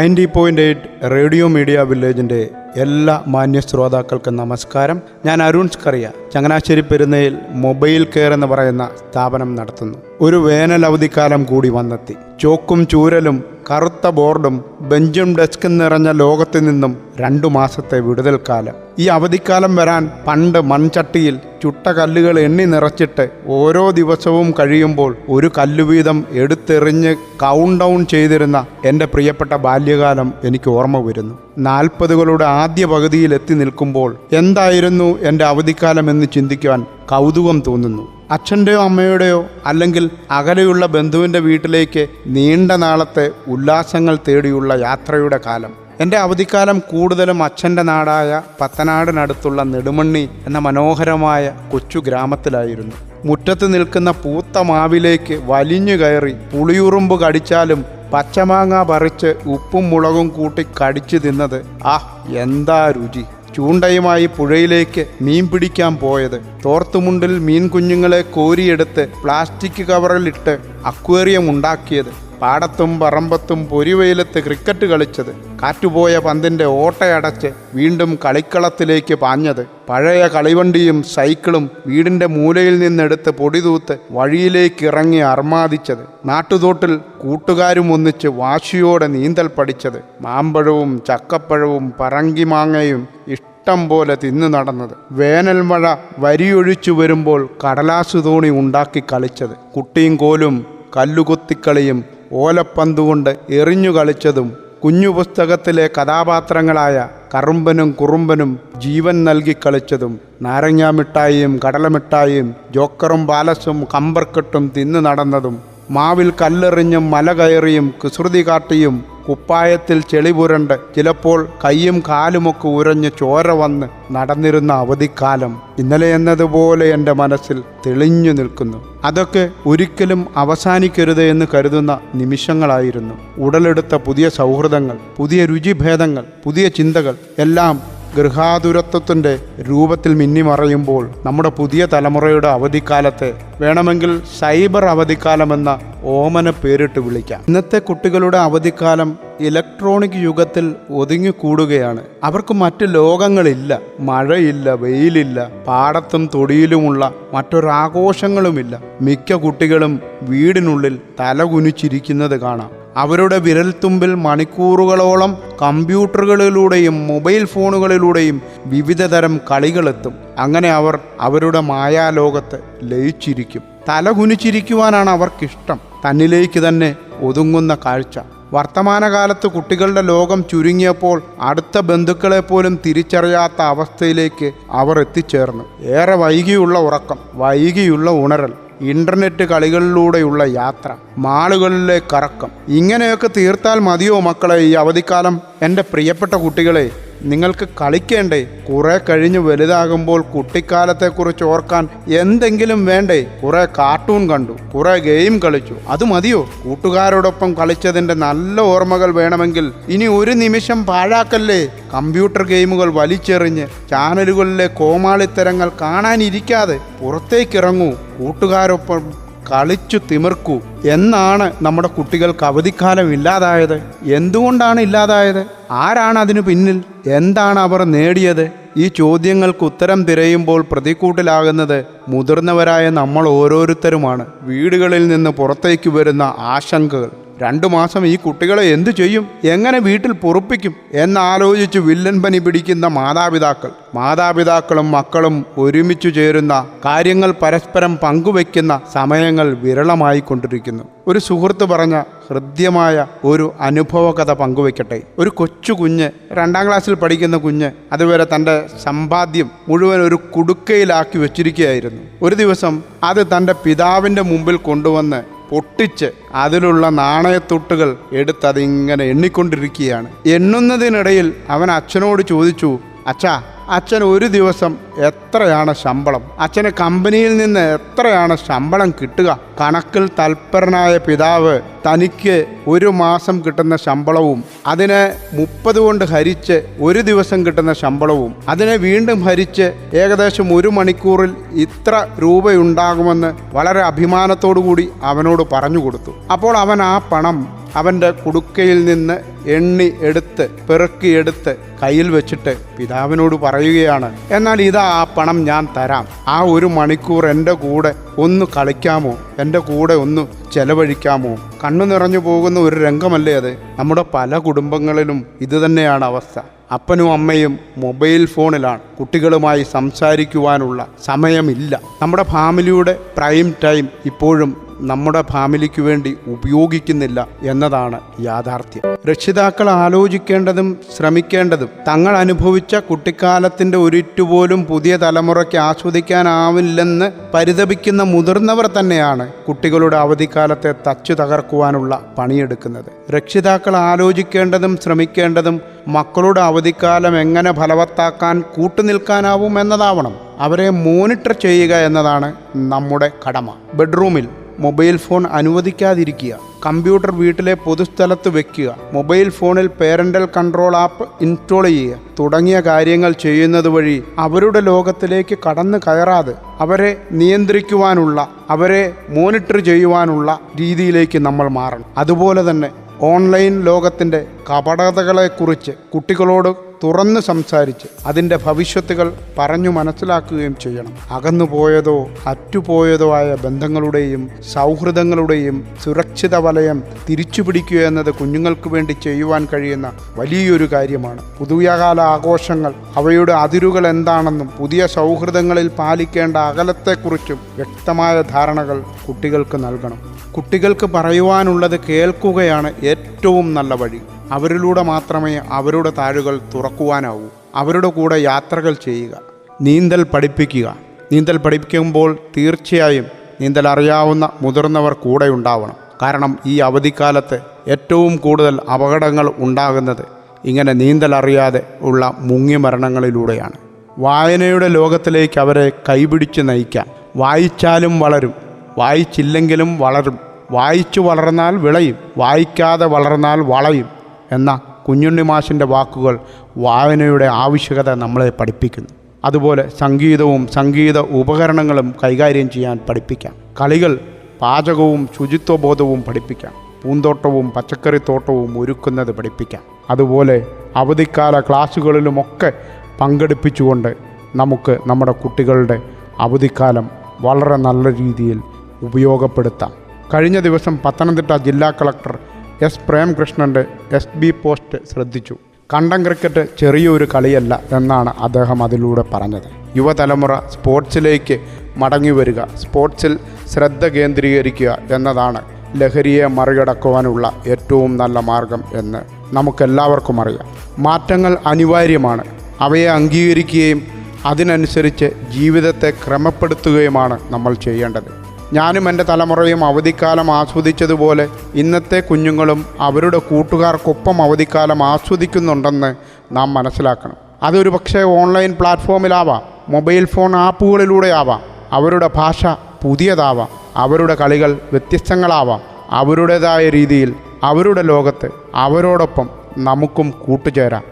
Ninety point eight radio media വില്ലേജിന്റെ എല്ലാ മാന്യ ശ്രോതാക്കൾക്കും നമസ്കാരം. ഞാൻ അരുൺ സ്കറിയ ചങ്ങനാശ്ശേരി പെരുന്നയിൽ മൊബൈൽ കെയർ എന്ന് പറയുന്ന സ്ഥാപനം നടത്തുന്നു. ഒരു വേനൽ അവധിക്കാലം കൂടി വന്നെത്തി. ചോക്കും ചൂരലും കറുത്ത ബോർഡും ബെഞ്ചും ഡെസ്കും നിറഞ്ഞ ലോകത്തു നിന്നും രണ്ടു മാസത്തെ വിടുതൽ കാലം ഈ അവധിക്കാലം വരാൻ പണ്ട് മൺചട്ടിയിൽ ചുട്ട കല്ലുകൾ എണ്ണി നിറച്ചിട്ട് ഓരോ ദിവസവും കഴിയുമ്പോൾ ഒരു കല്ലുവീതം എടുത്തെറിഞ്ഞ് കൗണ്ട് ഡൗൺ ചെയ്തിരുന്ന എന്റെ പ്രിയപ്പെട്ട ബാല്യകാലം എനിക്ക് ഓർമ്മ വരുന്നു. നാൽപ്പതുകളുടെ ആദ്യ പകുതിയിൽ എത്തി നിൽക്കുമ്പോൾ എന്തായിരുന്നു എന്റെ അവധിക്കാലം എന്ന് ചിന്തിക്കുവാൻ കൗതുകം തോന്നുന്നു. അച്ഛന്റെയോ അമ്മയുടെയോ അല്ലെങ്കിൽ അകലെയുള്ള ബന്ധുവിന്റെ വീട്ടിലേക്ക് നീണ്ട നാളത്തെ ഉല്ലാസങ്ങൾ തേടിയുള്ള യാത്രയുടെ കാലം. എന്റെ അവധിക്കാലം കൂടുതലും അച്ഛന്റെ നാടായ പത്തനാടിനടുത്തുള്ള നെടുമണ്ണി എന്ന മനോഹരമായ കൊച്ചു ഗ്രാമത്തിലായിരുന്നു. മുറ്റത്ത് നിൽക്കുന്ന പൂത്ത മാവിലേക്ക് വലിഞ്ഞു കയറി പുളിയുറുമ്പ് കടിച്ചാലും പച്ചമാങ്ങ പറിച്ച് ഉപ്പും മുളകും കൂട്ടി കടിച്ചു തിന്നത്. ആ എന്താ രുചി. ചൂണ്ടയുമായി പുഴയിലേക്ക് മീൻ പിടിക്കാൻ പോയത്. തോർത്തുമുണ്ടിൽ മീൻ കുഞ്ഞുങ്ങളെ കോരിയെടുത്ത് പ്ലാസ്റ്റിക് കവറിലിട്ട് അക്വേറിയം ഉണ്ടാക്കിയത്. പാടത്തും പറമ്പത്തും പൊരിവെയിലത്ത് ക്രിക്കറ്റ് കളിച്ചത്. കാറ്റുപോയ പന്തിന്റെ ഓട്ടയടച്ച് വീണ്ടും കളിക്കളത്തിലേക്ക് പാഞ്ഞത്. പഴയ കളിവണ്ടിയും സൈക്കിളും വീടിന്റെ മൂലയിൽ നിന്നെടുത്ത് പൊടിതൂത്ത് വഴിയിലേക്ക് ഇറങ്ങി അർമാദിച്ചത്. നാട്ടുതോട്ടിൽ കൂട്ടുകാരും ഒന്നിച്ച് വാശിയോടെ നീന്തൽ പഠിച്ചത്. മാമ്പഴവും ചക്കപ്പഴവും പറങ്കിമാങ്ങയും ഇഷ്ടം പോലെ തിന്നു നടന്നത്. വേനൽ മഴ വരിയൊഴിച്ചു വരുമ്പോൾ കടലാസു തോണി ഉണ്ടാക്കി കളിച്ചത്. കുട്ടിയും കോലും കല്ലുകൊത്തിക്കളിയും ഓലപ്പന്തുകൊണ്ട് എറിഞ്ഞു കളിച്ചതും കുഞ്ഞു പുസ്തകത്തിലെ കഥാപാത്രങ്ങളായ കറുമ്പനും കുറുമ്പനും ജീവൻ നൽകി കളിച്ചതും നാരങ്ങാമിഠായിയും കടലമിഠായിയും ജോക്കറും പാലസും കമ്പർക്കെട്ടും തിന്നു നടന്നതും മാവിൽ കല്ലെറിഞ്ഞും മല കയറിയും കുസൃതി കാട്ടിയും കുപ്പായത്തിൽ ചെളി പുരണ്ട് ചിലപ്പോൾ കൈയും കാലുമൊക്കെ ഉരഞ്ഞ് ചോര വന്ന് നടന്നിരുന്ന അവധിക്കാലം ഇന്നലെ എന്നതുപോലെ എന്റെ മനസ്സിൽ തെളിഞ്ഞു നിൽക്കുന്നു. അതൊക്കെ ഒരിക്കലും അവസാനിക്കരുത് എന്ന് കരുതുന്ന നിമിഷങ്ങളായിരുന്നു. ഉടലെടുത്ത പുതിയ സൗഹൃദങ്ങൾ പുതിയ രുചിഭേദങ്ങൾ പുതിയ ചിന്തകൾ എല്ലാം ഗൃഹാതുരത്വത്തിന്റെ രൂപത്തിൽ മിന്നിമറയുമ്പോൾ നമ്മുടെ പുതിയ തലമുറയുടെ അവധിക്കാലത്തെ വേണമെങ്കിൽ സൈബർ അവധിക്കാലമെന്ന ഓമന പേരിട്ട് വിളിക്കാം. ഇന്നത്തെ കുട്ടികളുടെ അവധിക്കാലം ഇലക്ട്രോണിക് യുഗത്തിൽ ഒതുങ്ങിക്കൂടുകയാണ്. അവർക്ക് മറ്റ് ലോകങ്ങളില്ല. മഴയില്ല വെയിലില്ല പാടത്തും തൊടിയിലുമുള്ള മറ്റൊരാഘോഷങ്ങളുമില്ല. മിക്ക കുട്ടികളും വീടിനുള്ളിൽ തലകുനിച്ചിരിക്കുന്നത് കാണാം. അവരുടെ വിരൽത്തുമ്പിൽ മണിക്കൂറുകളോളം കമ്പ്യൂട്ടറുകളിലൂടെയും മൊബൈൽ ഫോണുകളിലൂടെയും വിവിധതരം കളികളെത്തും. അങ്ങനെ അവർ അവരുടെ മായാലോകത്ത് ലയിച്ചിരിക്കും. തലകുനിച്ചിരിക്കുവാനാണ് അവർക്കിഷ്ടം. തന്നിലേക്ക് തന്നെ ഒതുങ്ങുന്ന കാഴ്ച. വർത്തമാനകാലത്ത് കുട്ടികളുടെ ലോകം ചുരുങ്ങിയപ്പോൾ അടുത്ത ബന്ധുക്കളെ പോലും തിരിച്ചറിയാത്ത അവസ്ഥയിലേക്ക് അവർ എത്തിച്ചേർന്നു. ഏറെ വൈകിയുള്ള ഉറക്കം വൈകിയുള്ള ഉണരൽ. ഇന്റർനെറ്റ് കളികളിലൂടെയുള്ള യാത്ര മാളുകളിലെ കറക്കം. ഇങ്ങനെയൊക്കെ തീർത്താൽ മതിയോ മക്കളെ ഈ അവധിക്കാലം? എന്റെ പ്രിയപ്പെട്ട കുട്ടികളെ നിങ്ങൾക്ക് കളിക്കേണ്ടേ? കുറെ കഴിഞ്ഞ് വലുതാകുമ്പോൾ കുട്ടിക്കാലത്തെക്കുറിച്ച് ഓർക്കാൻ എന്തെങ്കിലും വേണ്ടേ? കുറെ കാർട്ടൂൺ കണ്ടു കുറെ ഗെയിം കളിച്ചു. അത് മതിയോ? കൂട്ടുകാരോടൊപ്പം കളിച്ചതിന്റെ നല്ല ഓർമ്മകൾ വേണമെങ്കിൽ ഇനി ഒരു നിമിഷം പാഴാക്കല്ലേ? കമ്പ്യൂട്ടർ ഗെയിമുകൾ വലിച്ചെറിഞ്ഞ് ചാനലുകളിലെ കോമാളിത്തരങ്ങൾ കാണാനിരിക്കാതെ പുറത്തേക്കിറങ്ങൂ. കൂട്ടുകാരൊപ്പം കളിച്ചു തിമിർക്കൂ എന്നാണ് നമ്മുടെ കുട്ടികൾക്ക് അവധിക്കാലം ഇല്ലാതായത്. എന്തുകൊണ്ടാണ് ഇല്ലാതായത്? ആരാണ് അതിനു പിന്നിൽ? എന്താണ് അവർ നേടിയത്? ഈ ചോദ്യങ്ങൾക്ക് ഉത്തരം തിരയുമ്പോൾ പ്രതിക്കൂട്ടിലാകുന്നത് മുതിർന്നവരായ നമ്മൾ ഓരോരുത്തരുമാണ്. വീടുകളിൽ നിന്ന് പുറത്തേക്ക് വരുന്ന ആശങ്കകൾ. രണ്ടു മാസം ഈ കുട്ടികളെ എന്തു ചെയ്യും? എങ്ങനെ വീട്ടിൽ പൊറുപ്പിക്കും? എന്നാലോചിച്ച് വില്ലൻ പനി പിടിക്കുന്ന മാതാപിതാക്കൾ. മാതാപിതാക്കളും മക്കളും ഒരുമിച്ചു ചേരുന്ന കാര്യങ്ങൾ പരസ്പരം പങ്കുവെക്കുന്ന സമയങ്ങൾ വിരളമായി കൊണ്ടിരിക്കുന്നു. ഒരു സുഹൃത്ത് പറഞ്ഞ ഹൃദ്യമായ ഒരു അനുഭവ കഥ പങ്കുവെക്കട്ടെ ഒരു കൊച്ചു കുഞ്ഞ് രണ്ടാം ക്ലാസ്സിൽ പഠിക്കുന്ന കുഞ്ഞ് അതുവരെ തന്റെ സമ്പാദ്യം മുഴുവൻ ഒരു കുടുക്കയിലാക്കി വെച്ചിരിക്കുകയായിരുന്നു. ഒരു ദിവസം അത് തന്റെ പിതാവിന്റെ മുമ്പിൽ കൊണ്ടുവന്ന് പൊട്ടിച്ച് അതിലുള്ള നാണയത്തൊട്ടുകൾ എടുത്ത് അതിങ്ങനെ എണ്ണിക്കൊണ്ടിരിക്കുകയാണ്. എണ്ണുന്നതിനിടയിൽ അവൻ അച്ഛനോട് ചോദിച്ചു അച്ഛാ അച്ഛൻ ഒരു ദിവസം എത്രയാണ് ശമ്പളം? അച്ഛന് കമ്പനിയിൽ നിന്ന് എത്രയാണ് ശമ്പളം കിട്ടുക? കണക്കിൽ തൽപരനായ പിതാവ് തനിക്ക് ഒരു മാസം കിട്ടുന്ന ശമ്പളവും അതിനെ മുപ്പത് കൊണ്ട് ഹരിച്ച് ഒരു ദിവസം കിട്ടുന്ന ശമ്പളവും അതിനെ വീണ്ടും ഹരിച്ച് ഏകദേശം ഒരു മണിക്കൂറിൽ ഇത്ര രൂപയുണ്ടാകുമെന്ന് വളരെ അഭിമാനത്തോടു കൂടി അവനോട് പറഞ്ഞു കൊടുത്തു. അപ്പോൾ അവൻ ആ പണം അവന്റെ കുടുക്കയിൽ നിന്ന് എണ്ണി എടുത്ത് പെറുക്കിയെടുത്ത് കയ്യിൽ വെച്ചിട്ട് പിതാവിനോട് പറയുകയാണ് എന്നാൽ ഇതാ ആ പണം ഞാൻ തരാം. ആ ഒരു മണിക്കൂർ എന്റെ കൂടെ ഒന്ന് കളിക്കാമോ? എന്റെ കൂടെ ഒന്ന് ചെലവഴിക്കാമോ? കണ്ണു നിറഞ്ഞു പോകുന്ന ഒരു രംഗമല്ലേ അത്? നമ്മുടെ പല കുടുംബങ്ങളിലും ഇതുതന്നെയാണ് അവസ്ഥ. അപ്പനും അമ്മയും മൊബൈൽ ഫോണിലാണ്. കുട്ടികളുമായി സംസാരിക്കുവാനുള്ള സമയമില്ല. നമ്മുടെ ഫാമിലിയുടെ പ്രൈം ടൈം ഇപ്പോഴും നമ്മുടെ ഫാമിലിക്ക് വേണ്ടി ഉപയോഗിക്കുന്നില്ല എന്നതാണ് യാഥാർത്ഥ്യം. രക്ഷിതാക്കൾ ആലോചിക്കേണ്ടതും ശ്രമിക്കേണ്ടതും തങ്ങൾ അനുഭവിച്ച കുട്ടിക്കാലത്തിന്റെ ഒരിറ്റുപോലും പുതിയ തലമുറയ്ക്ക് ആസ്വദിക്കാനാവില്ലെന്ന് പരിതപിക്കുന്ന മുതിർന്നവർ തന്നെയാണ് കുട്ടികളുടെ അവധിക്കാലത്തെ തച്ചു തകർക്കുവാനുള്ള പണിയെടുക്കുന്നത്. രക്ഷിതാക്കൾ ആലോചിക്കേണ്ടതും ശ്രമിക്കേണ്ടതും മക്കളുടെ അവധിക്കാലം എങ്ങനെ ഫലവത്താക്കാൻ കൂട്ടുനിൽക്കാനാവും എന്നതാവണം. അവരെ മോണിറ്റർ ചെയ്യുക എന്നതാണ് നമ്മുടെ കടമ. ബെഡ്റൂമിൽ മൊബൈൽ ഫോൺ അനുവദിക്കാതിരിക്കുക. കമ്പ്യൂട്ടർ വീട്ടിലെ പൊതുസ്ഥലത്ത് വെക്കുക. മൊബൈൽ ഫോണിൽ പേരന്റൽ കൺട്രോൾ ആപ്പ് ഇൻസ്റ്റാൾ ചെയ്യുക. തുടങ്ങിയ കാര്യങ്ങൾ ചെയ്യുന്നത് വഴി അവരുടെ ലോകത്തിലേക്ക് കടന്നു കയറാതെ അവരെ നിയന്ത്രിക്കുവാനുള്ള അവരെ മോണിറ്റർ ചെയ്യുവാനുള്ള രീതിയിലേക്ക് നമ്മൾ മാറണം. അതുപോലെ തന്നെ ഓൺലൈൻ ലോകത്തിന്റെ കപടതകളെക്കുറിച്ച് കുട്ടികളോട് തുറന്ന് സംസാരിച്ച് അതിന്റെ ഭവിഷ്യത്തുകൾ പറഞ്ഞു മനസ്സിലാക്കുകയും ചെയ്യണം. അകന്നുപോയതോ അറ്റുപോയതോ ആയ ബന്ധങ്ങളുടെയും സൗഹൃദങ്ങളുടെയും സുരക്ഷിത വലയം തിരിച്ചു പിടിക്കുക എന്നത് കുഞ്ഞുങ്ങൾക്ക് വേണ്ടി ചെയ്യുവാൻ കഴിയുന്ന വലിയൊരു കാര്യമാണ്. പുതിയകാല ആഘോഷങ്ങൾ അവയുടെ അതിരുകൾ എന്താണെന്നും പുതിയ സൗഹൃദങ്ങളിൽ പാലിക്കേണ്ട അകലത്തെക്കുറിച്ചും വ്യക്തമായ ധാരണകൾ കുട്ടികൾക്ക് നൽകണം. കുട്ടികൾക്ക് പറയുവാനുള്ളത് കേൾക്കുകയാണ് ഏറ്റവും നല്ല വഴി. അവരിലൂടെ മാത്രമേ അവരുടെ താഴുകൾ തുറക്കുവാനാവൂ. അവരുടെ കൂടെ യാത്രകൾ ചെയ്യുക. നീന്തൽ പഠിപ്പിക്കുക. നീന്തൽ പഠിപ്പിക്കുമ്പോൾ തീർച്ചയായും നീന്തൽ അറിയാവുന്ന മുതിർന്നവർ കൂടെ ഉണ്ടാവണം. കാരണം ഈ അവധിക്കാലത്ത് ഏറ്റവും കൂടുതൽ അപകടങ്ങൾ ഉണ്ടാകുന്നത് ഇങ്ങനെ നീന്തൽ അറിയാതെ ഉള്ള മുങ്ങിമരണങ്ങളിലൂടെയാണ് വായനയുടെ ലോകത്തിലേക്ക് അവരെ കൈപിടിച്ച് നയിക്കാം. വായിച്ചാലും വളരും. വായിച്ചില്ലെങ്കിലും വളരും. വായിച്ചു വളർന്നാൽ വിളയും. വായിക്കാതെ വളർന്നാൽ വളയും. എന്ന കുഞ്ഞുണ്ണി മാഷിന്റെ വാക്കുകൾ വായനയുടെ ആവശ്യകത നമ്മളെ പഠിപ്പിക്കുന്നു. അതുപോലെ സംഗീതവും സംഗീത ഉപകരണങ്ങളും കൈകാര്യം ചെയ്യാൻ പഠിപ്പിക്കാം. കളികൾ പാചകവും ശുചിത്വബോധവും പഠിപ്പിക്കാം. പൂന്തോട്ടവും പച്ചക്കറിത്തോട്ടവും ഒരുക്കുന്നത് പഠിപ്പിക്കാം. അതുപോലെ അവധിക്കാല ക്ലാസ്സുകളിലുമൊക്കെ പങ്കെടുപ്പിച്ചുകൊണ്ട് നമുക്ക് നമ്മുടെ കുട്ടികളുടെ അവധിക്കാലം വളരെ നല്ല രീതിയിൽ ഉപയോഗപ്പെടുത്താം. കഴിഞ്ഞ ദിവസം പത്തനംതിട്ട ജില്ലാ കളക്ടർ എസ് പ്രേംകൃഷ്ണന്റെ എസ് ബി പോസ്റ്റ് ശ്രദ്ധിച്ചു. കണ്ടം ക്രിക്കറ്റ് ചെറിയൊരു കളിയല്ല എന്നാണ് അദ്ദേഹം അതിലൂടെ പറഞ്ഞത്. യുവതലമുറ സ്പോർട്സിലേക്ക് മടങ്ങി വരിക സ്പോർട്സിൽ ശ്രദ്ധ കേന്ദ്രീകരിക്കുക എന്നതാണ് ലഹരിയെ മറികടക്കുവാനുള്ള ഏറ്റവും നല്ല മാർഗം എന്ന് നമുക്കെല്ലാവർക്കും അറിയാം. മാറ്റങ്ങൾ അനിവാര്യമാണ്. അവയെ അംഗീകരിക്കുകയും അതിനനുസരിച്ച് ജീവിതത്തെ ക്രമപ്പെടുത്തുകയുമാണ് നമ്മൾ ചെയ്യേണ്ടത്. ഞാനും എന്റെ തലമുറയും അവധിക്കാലം ആസ്വദിച്ചതുപോലെ ഇന്നത്തെ കുഞ്ഞുങ്ങളും അവരുടെ കൂട്ടുകാർക്കൊപ്പം അവധിക്കാലം ആസ്വദിക്കുന്നുണ്ടെന്ന് നാം മനസ്സിലാക്കണം. അതൊരു പക്ഷേ ഓൺലൈൻ പ്ലാറ്റ്ഫോമിലാവാം മൊബൈൽ ഫോൺ ആപ്പുകളിലൂടെ ആവാം അവരുടെ ഭാഷ പുതിയതാവാം അവരുടെ കളികൾ വ്യത്യസ്തങ്ങളാവാം അവരുടേതായ രീതിയിൽ അവരുടെ ലോകത്ത് അവരോടൊപ്പം നമുക്കും കൂട്ടുചേരാം.